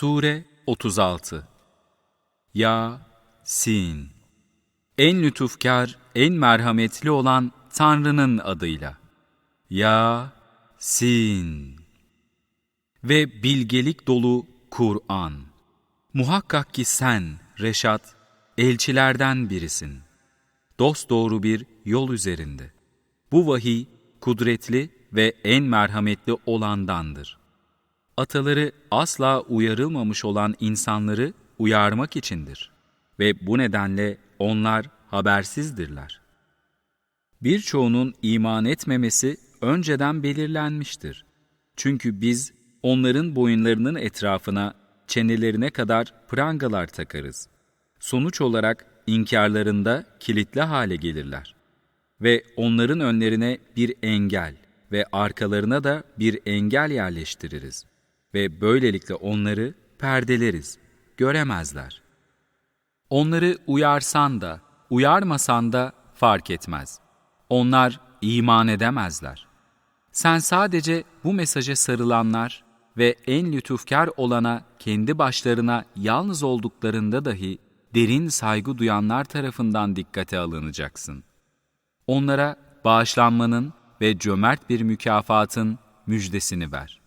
Sure 36 Ya Sin En lütufkar, en merhametli olan Tanrı'nın adıyla. Ya Sin Ve bilgelik dolu Kur'an. Muhakkak ki sen, Reşat, elçilerden birisin. Dosdoğru bir yol üzerinde. Bu vahiy, kudretli ve en merhametli olandandır. Ataları asla uyarılmamış olan insanları uyarmak içindir. Ve bu nedenle onlar habersizdirler. Birçoğunun iman etmemesi önceden belirlenmiştir. Çünkü biz onların boyunlarının etrafına, çenelerine kadar prangalar takarız. Sonuç olarak inkarlarında kilitli hale gelirler. Ve onların önlerine bir engel ve arkalarına da bir engel yerleştiririz. Ve böylelikle onları perdeleriz, göremezler. Onları uyarsan da, uyarmasan da fark etmez. Onlar iman edemezler. Sen sadece bu mesaja sarılanlar ve en lütufkar olana kendi başlarına yalnız olduklarında dahi derin saygı duyanlar tarafından dikkate alınacaksın. Onlara bağışlanmanın ve cömert bir mükafatın müjdesini ver.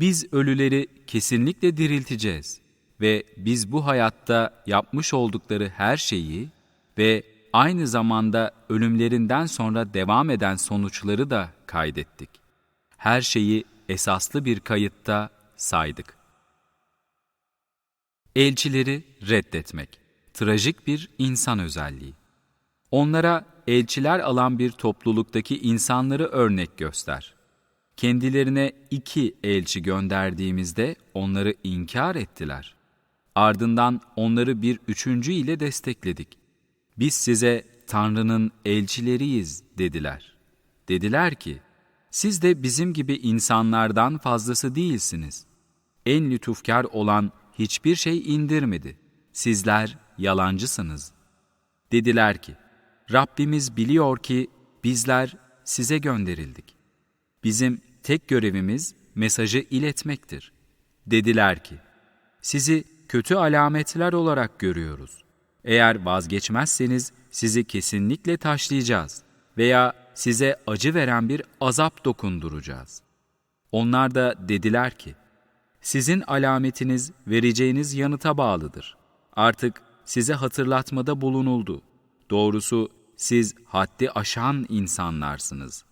Biz ölüleri kesinlikle dirilteceğiz ve biz bu hayatta yapmış oldukları her şeyi ve aynı zamanda ölümlerinden sonra devam eden sonuçları da kaydettik. Her şeyi esaslı bir kayıtta saydık. Elçileri reddetmek, trajik bir insan özelliği. Onlara elçiler alan bir topluluktaki insanları örnek göster. Kendilerine iki elçi gönderdiğimizde onları inkar ettiler. Ardından onları bir üçüncü ile destekledik. Biz size Tanrı'nın elçileriyiz dediler. Dediler ki, siz de bizim gibi insanlardan fazlası değilsiniz. En lütufkar olan hiçbir şey indirmedi. Sizler yalancısınız. Dediler ki, Rabbimiz biliyor ki bizler size gönderildik. Bizim tek görevimiz mesajı iletmektir. Dediler ki, sizi kötü alametler olarak görüyoruz. Eğer vazgeçmezseniz sizi kesinlikle taşlayacağız veya size acı veren bir azap dokunduracağız. Onlar da dediler ki, sizin alametiniz vereceğiniz yanıta bağlıdır. Artık size hatırlatmada bulunuldu. Doğrusu siz haddi aşan insanlarsınız.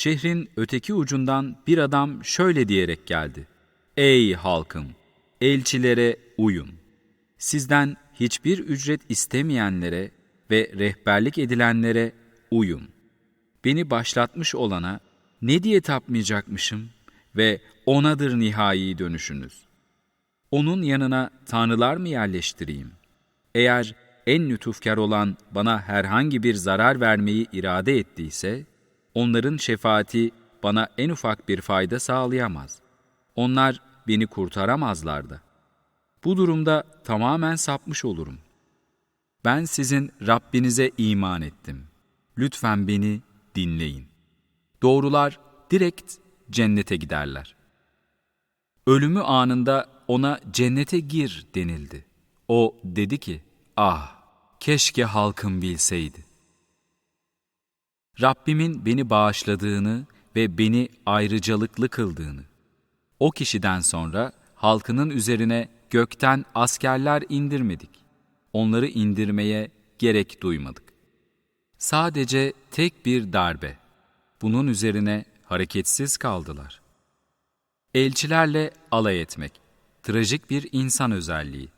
Şehrin öteki ucundan bir adam şöyle diyerek geldi. Ey halkım! Elçilere uyun. Sizden hiçbir ücret istemeyenlere ve rehberlik edilenlere uyun. Beni başlatmış olana ne diye tapmayacakmışım ve onadır nihai dönüşünüz. Onun yanına tanrılar mı yerleştireyim? Eğer en lütufkar olan bana herhangi bir zarar vermeyi irade ettiyse, onların şefaati bana en ufak bir fayda sağlayamaz. Onlar beni kurtaramazlar da. Bu durumda tamamen sapmış olurum. Ben sizin Rabbinize iman ettim. Lütfen beni dinleyin. Doğrular direkt cennete giderler. Ölümü anında ona cennete gir denildi. O dedi ki, ah keşke halkım bilseydi. Rabbimin beni bağışladığını ve beni ayrıcalıklı kıldığını. O kişiden sonra halkının üzerine gökten askerler indirmedik. Onları indirmeye gerek duymadık. Sadece tek bir darbe. Bunun üzerine hareketsiz kaldılar. Elçilerle alay etmek, trajik bir insan özelliği.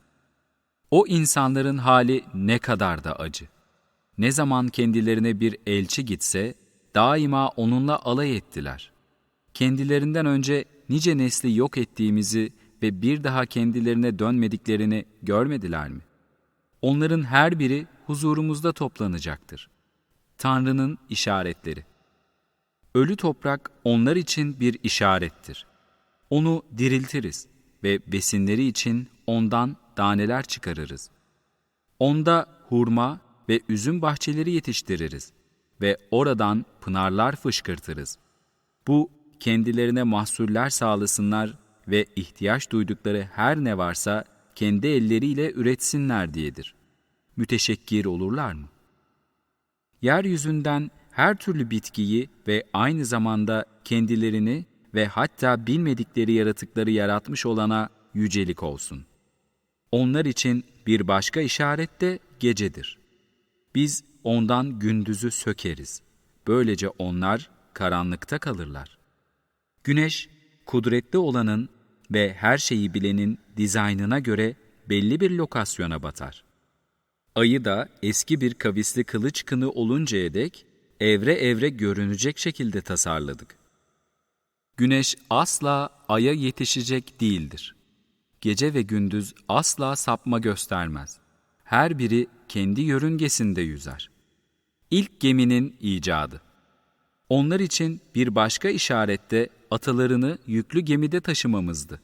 O insanların hali ne kadar da acı. Ne zaman kendilerine bir elçi gitse, daima onunla alay ettiler. Kendilerinden önce nice nesli yok ettiğimizi ve bir daha kendilerine dönmediklerini görmediler mi? Onların her biri huzurumuzda toplanacaktır. Tanrı'nın işaretleri. Ölü toprak onlar için bir işarettir. Onu diriltiriz ve besinleri için ondan daneler çıkarırız. Onda hurma ve üzüm bahçeleri yetiştiririz ve oradan pınarlar fışkırtırız. Bu kendilerine mahsuller sağlasınlar ve ihtiyaç duydukları her ne varsa kendi elleriyle üretsinler diyedir. Müteşekkir olurlar mı? Yeryüzünden her türlü bitkiyi ve aynı zamanda kendilerini ve hatta bilmedikleri yaratıkları yaratmış olana yücelik olsun. Onlar için bir başka işaret de gecedir. Biz ondan gündüzü sökeriz. Böylece onlar karanlıkta kalırlar. Güneş, kudretli olanın ve her şeyi bilenin dizaynına göre belli bir lokasyona batar. Ayı da eski bir kavisli kılıç kını oluncaya dek evre evre görünecek şekilde tasarladık. Güneş asla aya yetişecek değildir. Gece ve gündüz asla sapma göstermez. Her biri kendi yörüngesinde yüzer. İlk geminin icadı. Onlar için bir başka işarette atalarını yüklü gemide taşımamızdı.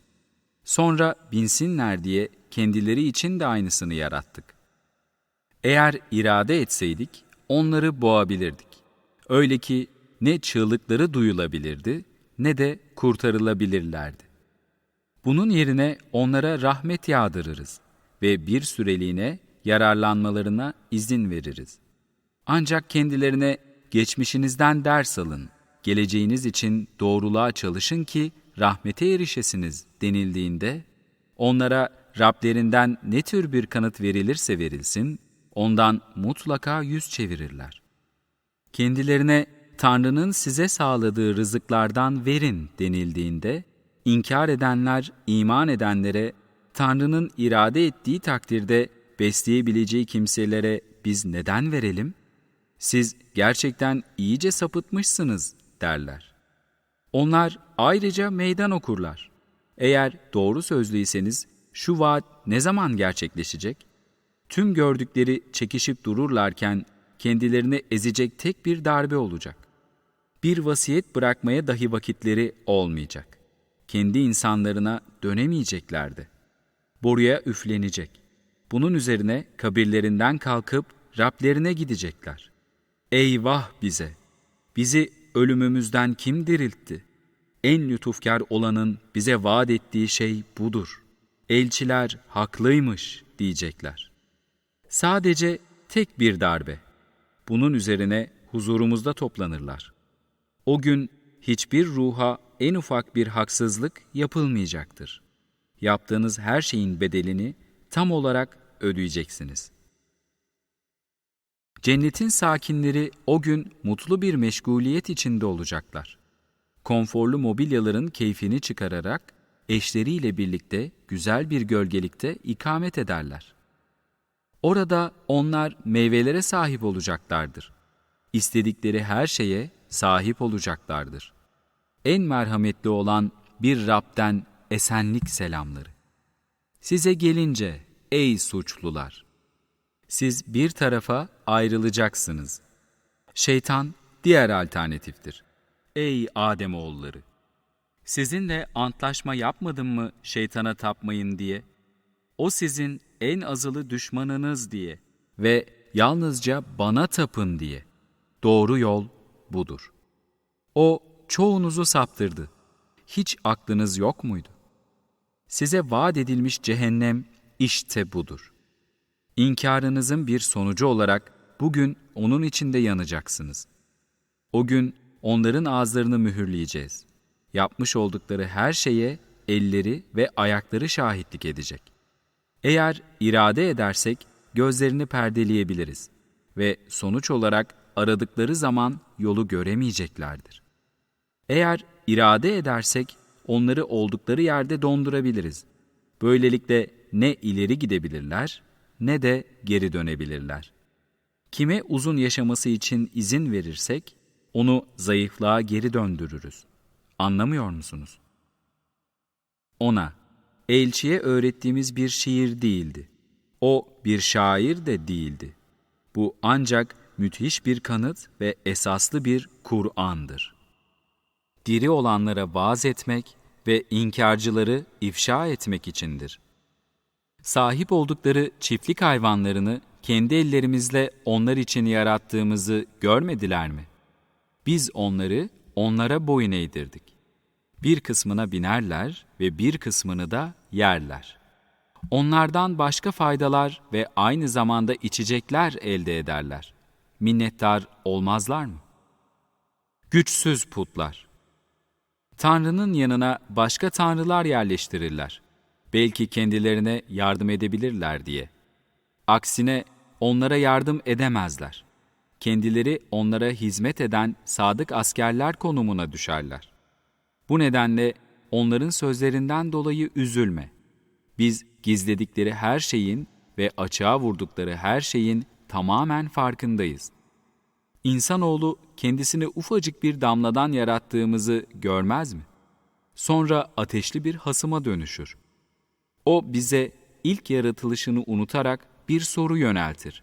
Sonra binsinler diye kendileri için de aynısını yarattık. Eğer irade etseydik onları boğabilirdik. Öyle ki ne çığlıkları duyulabilirdi ne de kurtarılabilirlerdi. Bunun yerine onlara rahmet yağdırırız ve bir süreliğine yararlanmalarına izin veririz. Ancak kendilerine geçmişinizden ders alın, geleceğiniz için doğruluğa çalışın ki rahmete erişesiniz denildiğinde, onlara Rablerinden ne tür bir kanıt verilirse verilsin, ondan mutlaka yüz çevirirler. Kendilerine Tanrı'nın size sağladığı rızıklardan verin denildiğinde, inkar edenler iman edenlere, Tanrı'nın irade ettiği takdirde besleyebileceği kimselere biz neden verelim? Siz gerçekten iyice sapıtmışsınız derler. Onlar ayrıca meydan okurlar. Eğer doğru sözlüyseniz şu vaat ne zaman gerçekleşecek? Tüm gördükleri çekişip dururlarken kendilerini ezecek tek bir darbe olacak. Bir vasiyet bırakmaya dahi vakitleri olmayacak. Kendi insanlarına dönemeyeceklerdi. Boruya üflenecek. Bunun üzerine kabirlerinden kalkıp Rablerine gidecekler. Eyvah bize! Bizi ölümümüzden kim diriltti? En lütufkar olanın bize vaat ettiği şey budur. Elçiler haklıymış diyecekler. Sadece tek bir darbe. Bunun üzerine huzurumuzda toplanırlar. O gün hiçbir ruha en ufak bir haksızlık yapılmayacaktır. Yaptığınız her şeyin bedelini tam olarak ödeyeceksiniz. Cennetin sakinleri o gün mutlu bir meşguliyet içinde olacaklar. Konforlu mobilyaların keyfini çıkararak eşleriyle birlikte güzel bir gölgelikte ikamet ederler. Orada onlar meyvelere sahip olacaklardır. İstedikleri her şeye sahip olacaklardır. En merhametli olan bir Rab'den esenlik selamları. Size gelince ey suçlular! Siz bir tarafa ayrılacaksınız. Şeytan diğer alternatiftir. Ey Ademoğulları! Sizinle antlaşma yapmadım mı şeytana tapmayın diye? O sizin en azılı düşmanınız diye ve yalnızca bana tapın diye. Doğru yol budur. O çoğunuzu saptırdı. Hiç aklınız yok muydu? Size vaat edilmiş cehennem işte budur. İnkarınızın bir sonucu olarak bugün onun içinde yanacaksınız. O gün onların ağızlarını mühürleyeceğiz. Yapmış oldukları her şeye elleri ve ayakları şahitlik edecek. Eğer irade edersek gözlerini perdeleyebiliriz ve sonuç olarak aradıkları zaman yolu göremeyeceklerdir. Eğer irade edersek onları oldukları yerde dondurabiliriz. Böylelikle ne ileri gidebilirler ne de geri dönebilirler. Kime uzun yaşaması için izin verirsek onu zayıflığa geri döndürürüz. Anlamıyor musunuz? Ona, elçiye öğrettiğimiz bir şiir değildi. O bir şair de değildi. Bu ancak müthiş bir kanıt ve esaslı bir Kur'an'dır. Diri olanlara vaaz etmek ve inkarcıları ifşa etmek içindir. Sahip oldukları çiftlik hayvanlarını kendi ellerimizle onlar için yarattığımızı görmediler mi? Biz onları onlara boyun eğdirdik. Bir kısmına binerler ve bir kısmını da yerler. Onlardan başka faydalar ve aynı zamanda içecekler elde ederler. Minnettar olmazlar mı? Güçsüz putlar Tanrı'nın yanına başka tanrılar yerleştirirler. Belki kendilerine yardım edebilirler diye. Aksine onlara yardım edemezler. Kendileri onlara hizmet eden sadık askerler konumuna düşerler. Bu nedenle onların sözlerinden dolayı üzülme. Biz gizledikleri her şeyin ve açığa vurdukları her şeyin tamamen farkındayız. İnsanoğlu kendisini ufacık bir damladan yarattığımızı görmez mi? Sonra ateşli bir hasıma dönüşür. O bize ilk yaratılışını unutarak bir soru yöneltir.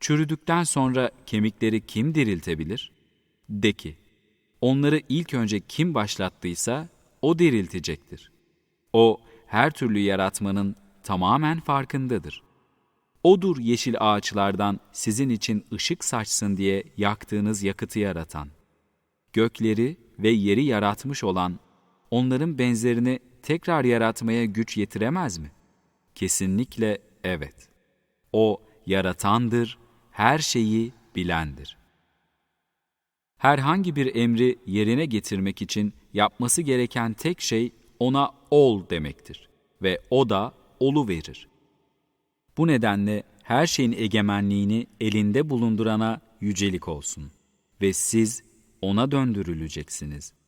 Çürüdükten sonra kemikleri kim diriltebilir? De ki, onları ilk önce kim başlattıysa o diriltecektir. O her türlü yaratmanın tamamen farkındadır. Odur yeşil ağaçlardan sizin için ışık saçsın diye yaktığınız yakıtı yaratan. Gökleri ve yeri yaratmış olan, onların benzerini tekrar yaratmaya güç yetiremez mi? Kesinlikle evet. O yaratandır, her şeyi bilendir. Herhangi bir emri yerine getirmek için yapması gereken tek şey ona ol demektir ve o da olu verir. Bu nedenle her şeyin egemenliğini elinde bulundurana yücelik olsun ve siz ona döndürüleceksiniz.''